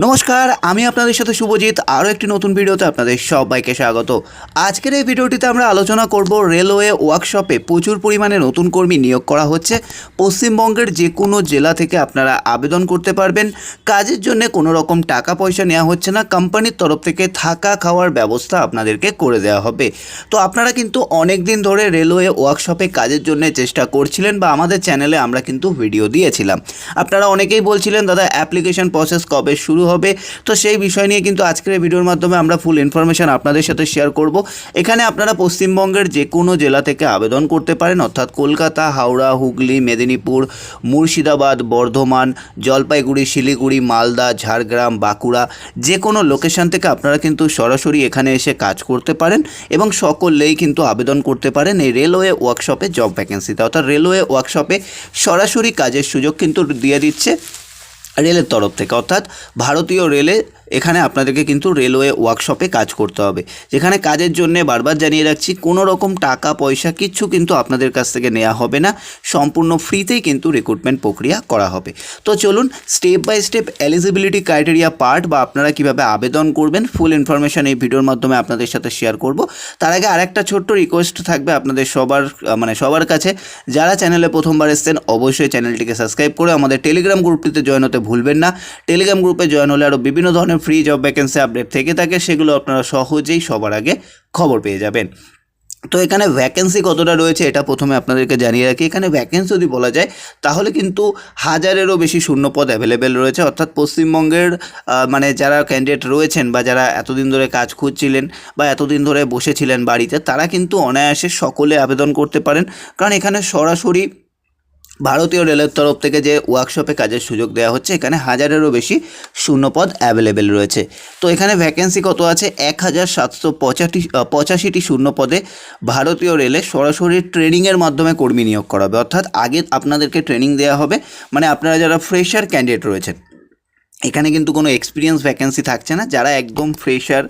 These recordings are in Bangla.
নমস্কার, আমি আপনাদের সাথে শুভজিৎ, আরও একটি নতুন ভিডিওতে আপনাদের সবাইকে স্বাগত। আজকের এই ভিডিওটিতে আমরা আলোচনা করব রেলওয়ে ওয়ার্কশপে প্রচুর পরিমাণে নতুন কর্মী নিয়োগ করা হচ্ছে। পশ্চিমবঙ্গের যে কোনো জেলা থেকে আপনারা আবেদন করতে পারবেন। কাজের জন্য কোনো রকম টাকা পয়সা নেওয়া হচ্ছে না। কোম্পানির তরফ থেকে থাকা খাওয়ার ব্যবস্থা আপনাদেরকে করে দেওয়া হবে। তো আপনারা কিন্তু অনেক দিন ধরে রেলওয়ে ওয়ার্কশপে কাজের জন্য চেষ্টা করছিলেন বা আমাদের চ্যানেলে আমরা কিন্তু ভিডিও দিয়েছিলাম। আপনারা অনেকেই বলছিলেন, দাদা, অ্যাপ্লিকেশন প্রসেস কবে শুরু হবে। তো সেই বিষয় নিয়ে কিন্তু আজকের ভিডিওর মাধ্যমে আমরা ফুল ইনফরমেশন আপনাদের সাথে শেয়ার করব। এখানে আপনারা পশ্চিমবঙ্গের যে কোনো জেলা থেকে আবেদন করতে পারেন। অর্থাৎ কলকাতা, হাওড়া, হুগলি, মেদিনীপুর, মুর্শিদাবাদ, বর্ধমান, জলপাইগুড়ি, শিলিগুড়ি, মালদা, ঝাড়গ্রাম, বাঁকুড়া যে কোনো লোকেশন থেকে আপনারা কিন্তু সরাসরি এখানে এসে কাজ করতে পারেন এবং সকলেই কিন্তু আবেদন করতে পারেন এই রেলওয়ে ওয়ার্কশপে জব ভ্যাকেন্সিতে অর্থাৎ রেলওয়ে ওয়ার্কশপে সরাসরি কাজের সুযোগ কিন্তু দিয়ে দিচ্ছে। রেলের তরফ থেকে অর্থাৎ ভারতীয় রেলে এখানে আপনাদেরকে কিন্তু রেলওয়ে ওয়ার্কশপে কাজ করতে হবে। যেখানে কাজের জন্য বারবার জানিয়ে রাখছি, কোনো রকম টাকা, পয়সা কিচ্ছু কিন্তু আপনাদের কাছ থেকে নেওয়া হবে না। সম্পূর্ণ ফ্রিতেই কিন্তু রিক্রুটমেন্ট প্রক্রিয়া করা হবে। তো চলুন step by step eligibility criteria part বা আপনারা কীভাবে আবেদন করবেন ফুল ইনফরমেশন এই ভিডিওর মাধ্যমে আপনাদের সাথে শেয়ার করব। তার আগে আরেকটা ছোট্ট রিকোয়েস্ট থাকবে আপনাদের সবার মানে সবার কাছে। যারা চ্যানেলে প্রথমবার এসেছেন, অবশ্যই চ্যানেলটিকে সাবস্ক্রাইব করে আমাদের টেলিগ্রাম গ্রুপটিতে জয়েন হতে ভুলবেন না। টেলিগ্রাম গ্রুপে জয়েন হলে আরও বিভিন্ন ধরনের ফ্রি জব ভ্যাকেন্সি আপডেট থেকে থাকে, সেগুলো আপনারা সহজেই সবার আগে খবর পেয়ে যাবেন। তো এখানে ভ্যাকেন্সি কতটা রয়েছে এটা প্রথমে আপনাদেরকে জানিয়ে রাখি। এখানে ভ্যাকেন্সি যদি বলা যায়, তাহলে কিন্তু হাজারেরও বেশি শূন্যপদ অ্যাভেলেবেল রয়েছে। অর্থাৎ পশ্চিমবঙ্গের মানে যারা ক্যান্ডিডেট রয়েছেন বা যারা এতদিন ধরে কাজ খুঁজছিলেন বা এতদিন ধরে বসেছিলেন বাড়িতে, তারা কিন্তু অনায়াসে সকলে আবেদন করতে পারেন। কারণ এখানে সরাসরি ভারতীয় রেলের তরফ থেকে যে ওয়ার্কশপে কাজের সুযোগ দেওয়া হচ্ছে, এখানে হাজারেরও বেশি শূন্যপদ অ্যাভেলেবেল রয়েছে। তো এখানে ভ্যাকেন্সি কত আছে? এক হাজার সাতশো পঁচাশি পঁচাশিটি শূন্যপদে ভারতীয় রেলে সরাসরি ট্রেনিংয়ের মাধ্যমে কর্মী নিয়োগ করা হবে। অর্থাৎ আগে আপনাদেরকে ট্রেনিং দেওয়া হবে। মানে আপনারা যারা ফ্রেশার ক্যান্ডিডেট রয়েছেন, এখানে কিন্তু কোনো এক্সপিরিয়েন্স ভ্যাকেন্সি থাকছে না। যারা একদম ফ্রেশার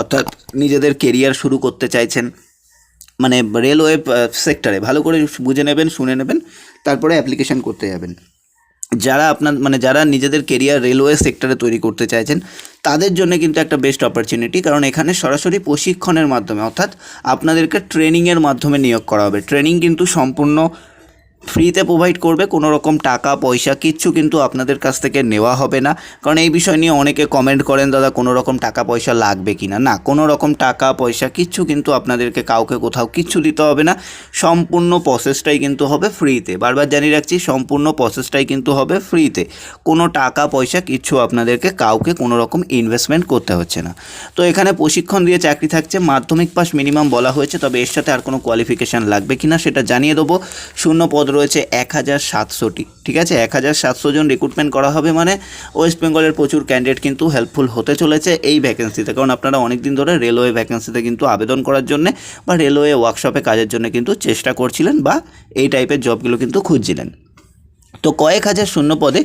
অর্থাৎ নিজেদের কেরিয়ার শুরু করতে চাইছেন মানে রেলওয়ে সেক্টরে ভালো করে বুঝে নেবেন, শুনে নেবেন, তারপরে অ্যাপ্লিকেশান করতে যাবেন। যারা আপনার মানে যারা নিজেদের কেরিয়ার রেলওয়ে সেক্টরে তৈরি করতে চাইছেন, তাদের জন্য কিন্তু একটা বেস্ট অপরচুনিটি কারণ এখানে সরাসরি প্রশিক্ষণের মাধ্যমে, অর্থাৎ আপনাদেরকে ট্রেনিংয়ের মাধ্যমে নিয়োগ করা হবে। ট্রেনিং কিন্তু সম্পূর্ণ ফ্রিতে প্রোভাইড করবে কোনো রকম টাকা, পয়সা কিচ্ছু কিন্তু আপনাদের কাছ থেকে নেওয়া হবে না। কারণ এই বিষয় নিয়ে অনেকে কমেন্ট করেন, দাদা কোনো রকম টাকা, পয়সা লাগবে কি না? না কোনো রকম টাকা, পয়সা কিচ্ছু কিন্তু আপনাদেরকে কাউকে কোথাও কিচ্ছু দিতে হবে না। সম্পূর্ণ প্রসেসটাই কিন্তু হবে ফ্রিতে বারবার জানিয়ে রাখছি, সম্পূর্ণ প্রসেসটাই কিন্তু হবে ফ্রিতে কোনো টাকা, পয়সা কিচ্ছু আপনাদেরকে কাউকে কোনো রকম ইনভেস্টমেন্ট করতে হচ্ছে না। তো এখানে প্রশিক্ষণ দিয়ে চাকরি থাকছে, মাধ্যমিক পাস মিনিমাম বলা হয়েছে, তবে এর সাথে আর কোনো কোয়ালিফিকেশান লাগবে কি না সেটা জানিয়ে দেবো। শূন্য পদ রয়েছে এক হাজার সাতশোটি, ঠিক আছে? এক হাজার সাতশো জন রিক্রুটমেন্ট করা হবে মানে ওয়েস্ট বেঙ্গলের প্রচুর ক্যান্ডিডেট কিন্তু হেল্পফুল হতে চলেছে এই ভ্যাকেন্সিতে কারণ আপনারা অনেক দিন ধরে রেলওয়ে ভ্যাকেন্সিতে কিন্তু আবেদন করার জন্য বা রেলওয়ে ওয়ার্কশপে কাজের জন্য কিন্তু চেষ্টা করছিলেন বা এই টাইপের জবগুলো কিন্তু খুঁজছিলেন। তো কয়েক হাজার শূন্য পদে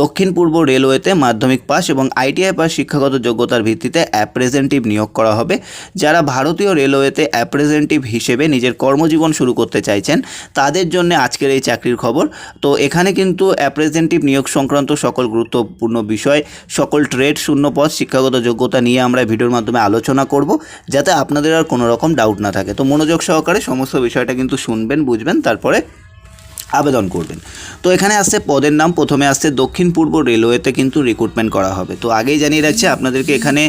দক্ষিণ পূর্ব রেলওয়েতে মাধ্যমিক পাস এবং আইটিআই পাস শিক্ষাগত যোগ্যতার ভিত্তিতে অ্যাপ্রেজেন্টিভ নিয়োগ করা হবে। যারা ভারতীয় রেলওয়েতে অ্যাপ্রেজেন্টিভ হিসেবে নিজের কর্মজীবন শুরু করতে চাইছেন, তাদের জন্য আজকের এই চাকরির খবর। তো এখানে কিন্তু অ্যাপ্রেজেন্টিভ নিয়োগ সংক্রান্ত সকল গুরুত্বপূর্ণ বিষয়, সকল ট্রেড শূন্য পদ শিক্ষাগত যোগ্যতা নিয়ে আমরা ভিডিওর মাধ্যমে আলোচনা করব, যাতে আপনাদের আর কোনো রকম ডাউট না থাকে। তো মনোযোগ সহকারে সমস্ত বিষয়টা কিন্তু শুনবেন, বুঝবেন, তারপরে আবেদন করবেন। তো এখানে আসছে পদের নাম, প্রথমে আসছে দক্ষিণ পূর্ব রেলওয়েতে কিন্তু রিক্রুটমেন্ট করা হবে। তো আগেই জানিয়ে রাখছি, আপনাদেরকে এখানে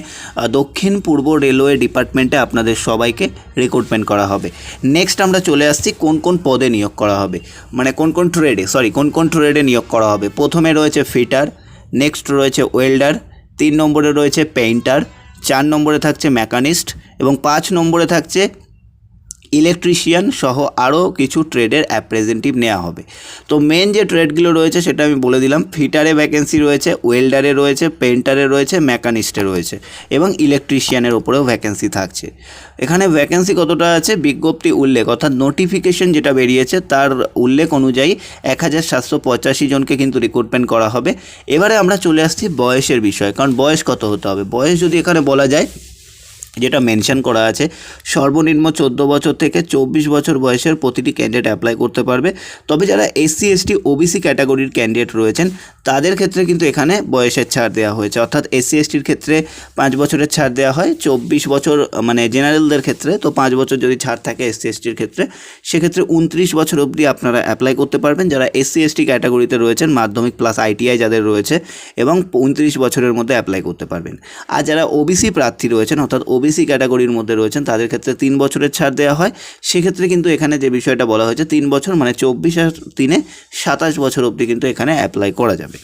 দক্ষিণ পূর্ব রেলওয়ে ডিপার্টমেন্টে আপনাদের সবাইকে রিক্রুটমেন্ট করা হবে। নেক্সট আমরা চলে আসছি, কোন কোন পদে নিয়োগ করা হবে। মানে কোন কোন ট্রেডে সরি কোন কোন ট্রেডে নিয়োগ করা হবে। প্রথমে রয়েছে ফিটার নেক্সট রয়েছে ওয়েল্ডার তিন নম্বরে রয়েছে পেইন্টার চার নম্বরে থাকছে মেকানিস্ট এবং পাঁচ নম্বরে থাকছে ইলেকট্রিশিয়ান সহ আরও কিছু ট্রেডের অ্যাপ্রেজেন্টিভ নেওয়া হবে। তো মেন যে ট্রেডগুলো রয়েছে সেটা আমি বলে দিলাম। ফিটারে ভ্যাকেন্সি রয়েছে ওয়েল্ডারে রয়েছে পেন্টারে রয়েছে মেকানিস্টে রয়েছে এবং ইলেকট্রিশিয়ানের ওপরেও ভ্যাকেন্সি থাকছে। এখানে ভ্যাকেন্সি কতটা আছে? বিজ্ঞপ্তি উল্লেখ অর্থাৎ নোটিফিকেশন যেটা বেরিয়েছে তার উল্লেখ অনুযায়ী এক হাজার সাতশো পঁচাশি জনকে কিন্তু রিক্রুটমেন্ট করা হবে। এবারে আমরা চলে আসছি বয়সের বিষয়ে, কারণ বয়স কত হতে হবে? বয়স যদি এখানে বলা যায় যেটা মেনশন করা আছে, সর্বনিম্ন চোদ্দ বছর থেকে চব্বিশ বছর বয়সের প্রতিটি ক্যান্ডিডেট অ্যাপ্লাই করতে পারবে। তবে যারা এসসি এসটি ওবিসি ক্যাটাগরির ক্যান্ডিডেট রয়েছেন, তাদের ক্ষেত্রে কিন্তু এখানে বয়সের ছাড় দেওয়া হয়েছে। অর্থাৎ এসসি এসটির ক্ষেত্রে পাঁচ বছরের ছাড় দেওয়া হয়, চব্বিশ বছর মানে জেনারেলদের ক্ষেত্রে তো পাঁচ বছর যদি ছাড় থাকে এসসি এসটির ক্ষেত্রে, সেক্ষেত্রে উনত্রিশ বছর অবধি আপনারা অ্যাপ্লাই করতে পারবেন। যারা এসসি এসটি ক্যাটাগরিতে রয়েছেন, মাধ্যমিক প্লাস আইটিআই যাদের রয়েছে, এবং উনত্রিশ বছরের মধ্যে অ্যাপ্লাই করতে পারবেন। আর যারা ওবিসি প্রার্থী রয়েছেন, অর্থাৎ ওবিসি ক্যাটাগরির মধ্যে রয়েছেন, তাদের ক্ষেত্রে তিন বছরের ছাড় দেওয়া হয়। সেক্ষেত্রে কিন্তু এখানে যে বিষয়টা বলা হয়েছে, তিন বছর মানে চব্বিশ আর তিনে সাতাশ বছর অবধি কিন্তু এখানে অ্যাপ্লাই করা যাবে।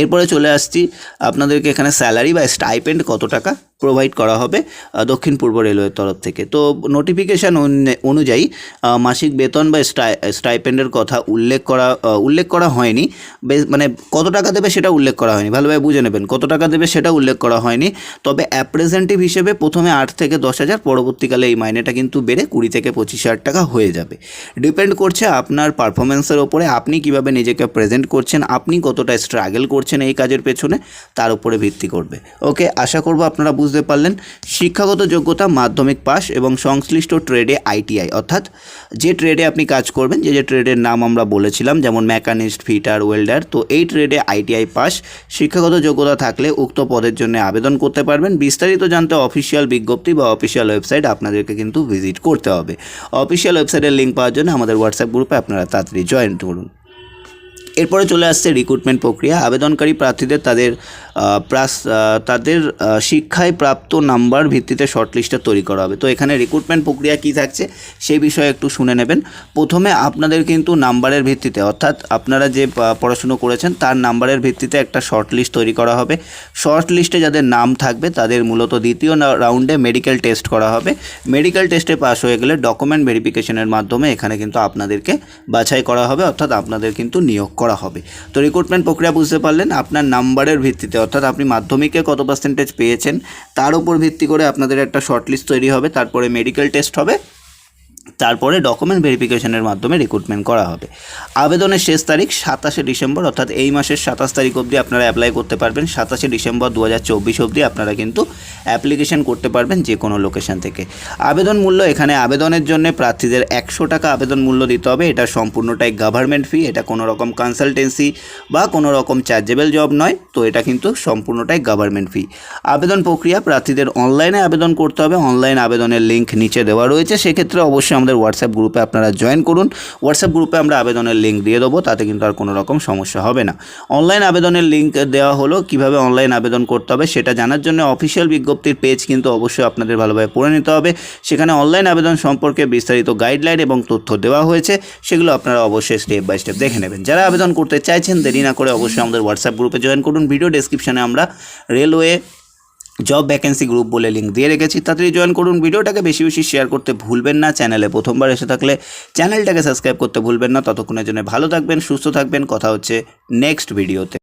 এরপরে চলে আসছি, আপনাদেরকে এখানে স্যালারি বা স্টাইপেন্ড কত টাকা? প্রোভাইড করা হবে দক্ষিণ পূর্ব রেলওয়ের তরফ থেকে। তো নোটিফিকেশান অনুযায়ী মাসিক বেতন বা স্টাই- স্টাইপেন্ডের কথা উল্লেখ করা উল্লেখ করা হয়নি। মানে কত টাকা দেবে সেটা উল্লেখ করা হয়নি। ভালোভাবে বুঝে নেবেন, কত টাকা দেবে সেটা উল্লেখ করা হয়নি। তবে অ্যাপ্রেজেন্টিভ হিসেবে প্রথমে আট থেকে দশ হাজার, পরবর্তীকালে এই মাইনেটা কিন্তু বেড়ে কুড়ি থেকে পঁচিশ হাজার টাকা হয়ে যাবে। ডিপেন্ড করছে আপনার পারফরমেন্সের ওপরে, আপনি কীভাবে নিজেকে প্রেজেন্ট করছেন, আপনি কতটা স্ট্রাগল করছেন এই কাজের পেছনে, তার উপরে ভিত্তি করবে। ওকে আশা করব আপনারা বুঝতে পারলেন শিক্ষাগত যোগ্যতা, মাধ্যমিক পাস এবং সংশ্লিষ্ট ট্রেডে আইটিআই অর্থাৎ যে ট্রেডে আপনি কাজ করবেন, যে যে ট্রেডের নাম আমরা বলেছিলাম, যেমন মেকানিস্ট ফিটার ওয়েল্ডার তো এই ট্রেডে আইটিআই পাস শিক্ষাগত যোগ্যতা থাকলে উক্ত পদের জন্য আবেদন করতে পারবেন। বিস্তারিত জানতে অফিসিয়াল বিজ্ঞপ্তি বা অফিসিয়াল ওয়েবসাইট আপনাদেরকে কিন্তু ভিজিট করতে হবে। অফিসিয়াল ওয়েবসাইটের লিঙ্ক পাওয়ার জন্য আমাদের হোয়াটসঅ্যাপ গ্রুপে আপনারা তাড়াতাড়ি জয়েন করুন। এরপরে চলে আসছে রিক্রুটমেন্ট প্রক্রিয়া। আবেদনকারী প্রার্থীদের তাদের তাদের শিক্ষায় প্রাপ্ত নাম্বার ভিত্তিতে শর্টলিস্টটা তৈরি করা হবে। তো এখানে রিক্রুটমেন্ট প্রক্রিয়া কী থাকছে সেই বিষয়ে একটু শুনে নেবেন। প্রথমে আপনাদের কিন্তু নাম্বারের ভিত্তিতে, অর্থাৎ আপনারা যে পড়াশুনো করেছেন তার নাম্বারের ভিত্তিতে একটা শর্ট লিস্ট তৈরি করা হবে। শর্ট লিস্টে যাদের নাম থাকবে তাদের মূলত দ্বিতীয় রাউন্ডে মেডিকেল টেস্ট করা হবে। মেডিকেল টেস্টে পাস হয়ে গেলে ডকুমেন্ট ভেরিফিকেশনের মাধ্যমে এখানে কিন্তু আপনাদেরকে বাছাই করা হবে, অর্থাৎ আপনাদের কিন্তু নিয়োগ করা হবে। তো রিক্রুটমেন্ট প্রক্রিয়া বুঝতে পারলেন, আপনার নাম্বারের ভিত্তিতে, অর্থাৎ আপনি মাধ্যমিকে কত পার্সেন্টেজ পেয়েছেন, তার উপর ভিত্তি করে আপনাদের একটা শর্টলিস্ট তৈরি হবে, তারপরে মেডিকেল টেস্ট হবে তারপরে ডকুমেন্ট ভেরিফিকেশনের মাধ্যমে রিক্রুটমেন্ট করা হবে। আবেদনের শেষ তারিখ সাতাশে ডিসেম্বর, অর্থাৎ এই মাসের সাতাশ তারিখ অবধি আপনারা অ্যাপ্লাই করতে পারবেন। সাতাশে ডিসেম্বর দু হাজার চব্বিশ অবধি আপনারা কিন্তু অ্যাপ্লিকেশন করতে পারবেন যে কোনো লোকেশন থেকে। আবেদন মূল্য এখানে আবেদনের জন্য প্রার্থীদের একশো টাকা আবেদন মূল্য দিতে হবে। এটা সম্পূর্ণটাই গভর্নমেন্ট ফি এটা কোনো রকম কনসালটেন্সি বা কোনো রকম চার্জেবল জব নয়, তো এটা কিন্তু সম্পূর্ণটাই গভর্নমেন্ট ফি আবেদন প্রক্রিয়া প্রার্থীদের অনলাইনে আবেদন করতে হবে। অনলাইন আবেদনের লিঙ্ক নিচে দেওয়া রয়েছে। সেক্ষেত্রে অবশ্যই আমাদের হোয়াটসঅ্যাপ গ্রুপে আপনারা জয়েন করুন। হোয়াটসঅ্যাপ গ্রুপে আমরা আবেদনের লিঙ্ক দিয়ে দেবো, তাতে কিন্তু আর কোনো রকম সমস্যা হবে না। অনলাইন আবেদনের লিঙ্ক দেওয়া হলো, কীভাবে অনলাইন আবেদন করতে হবে সেটা জানার জন্য অফিসিয়াল বিজ্ঞপ্তির পেজ কিন্তু অবশ্যই আপনাদের ভালোভাবে পড়ে নিতে হবে। সেখানে অনলাইন আবেদন সম্পর্কে বিস্তারিত গাইডলাইন এবং তথ্য দেওয়া হয়েছে, সেগুলো আপনারা অবশ্যই স্টেপ বাই স্টেপ দেখে নেবেন। যারা আবেদন করতে চাইছেন, দেরি না করে অবশ্যই আমাদের হোয়াটসঅ্যাপ গ্রুপে জয়েন করুন। ভিডিও ডেসক্রিপশনে আমরা রেলওয়ে জব ভ্যাকেন্সি গ্রুপ বলে লিঙ্ক দিয়ে রেখেছি, তাড়াতাড়ি জয়েন করুন। ভিডিওটাকে বেশি বেশি শেয়ার করতে ভুলবেন না। চ্যানেলে প্রথমবার এসে থাকলে চ্যানেলটাকে সাবস্ক্রাইব করতে ভুলবেন না। ততক্ষণের জন্য ভালো থাকবেন, সুস্থ থাকবেন। কথা হচ্ছে নেক্সট ভিডিওতে